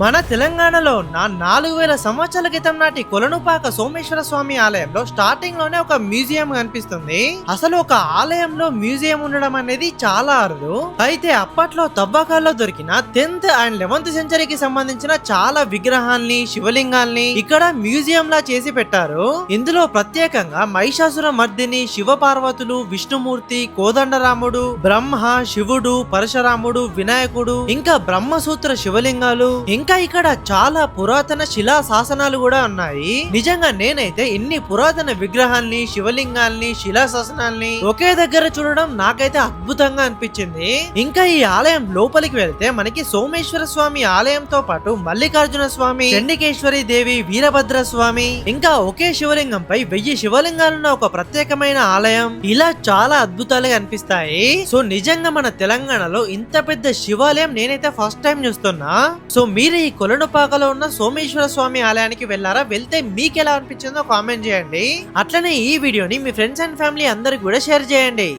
మన తెలంగాణలో నా నాలుగు వేల సంవత్సరాల క్రితం నాటి కొలనుపాక సోమేశ్వర స్వామి ఆలయంలో స్టార్టింగ్లోనే ఒక మ్యూజియం కనిపిస్తుంది. అసలు ఒక ఆలయంలో మ్యూజియం ఉండడం అనేది చాలా అరుదు. అయితే అప్పట్లో తవ్వకాల్లో దొరికిన టెన్త్ అండ్ లెవెన్త్ సెంచరీకి సంబంధించిన చాలా విగ్రహాల్ని శివలింగాల్ని ఇక్కడ మ్యూజియం లా చేసి పెట్టారు. ఇందులో ప్రత్యేకంగా మహిషాసుర మర్దిని శివ పార్వతులు విష్ణుమూర్తి కోదండరాముడు బ్రహ్మ శివుడు పరశురాముడు వినాయకుడు ఇంకా బ్రహ్మసూత్ర శివలింగాలు ఇంకా ఇక్కడ చాలా పురాతన శిలా శాసనాలు కూడా ఉన్నాయి. నిజంగా నేనైతే ఇన్ని పురాతన విగ్రహాల్ని శివలింగాల్ని శిలా శాసనాల్ని ఒకే దగ్గర చూడడం నాకైతే అద్భుతంగా అనిపించింది. ఇంకా ఈ ఆలయం లోపలికి వెళ్తే మనకి సోమేశ్వర స్వామి ఆలయంతో పాటు మల్లికార్జున స్వామి చండికేశ్వరి దేవి వీరభద్ర స్వామి ఇంకా ఒకే శివలింగంపై వెయ్యి శివలింగాలున్న ఒక ప్రత్యేకమైన ఆలయం. ఇలా చాలా అద్భుతాలుగా అనిపిస్తాయి. సో నిజంగా మన తెలంగాణలో ఇంత పెద్ద శివాలయం నేనైతే ఫస్ట్ టైం చూస్తున్నా. సో మీరు ఈ కొలనుపాకలో ఉన్న సోమేశ్వర స్వామి ఆలయానికి వెళ్ళారా వెళ్తే మీకు ఎలా అనిపించిందో కామెంట్ చేయండి. అట్లనే ఈ వీడియోని మీ ఫ్రెండ్స్ అండ్ ఫ్యామిలీ అందరికి కూడా షేర్ చేయండి.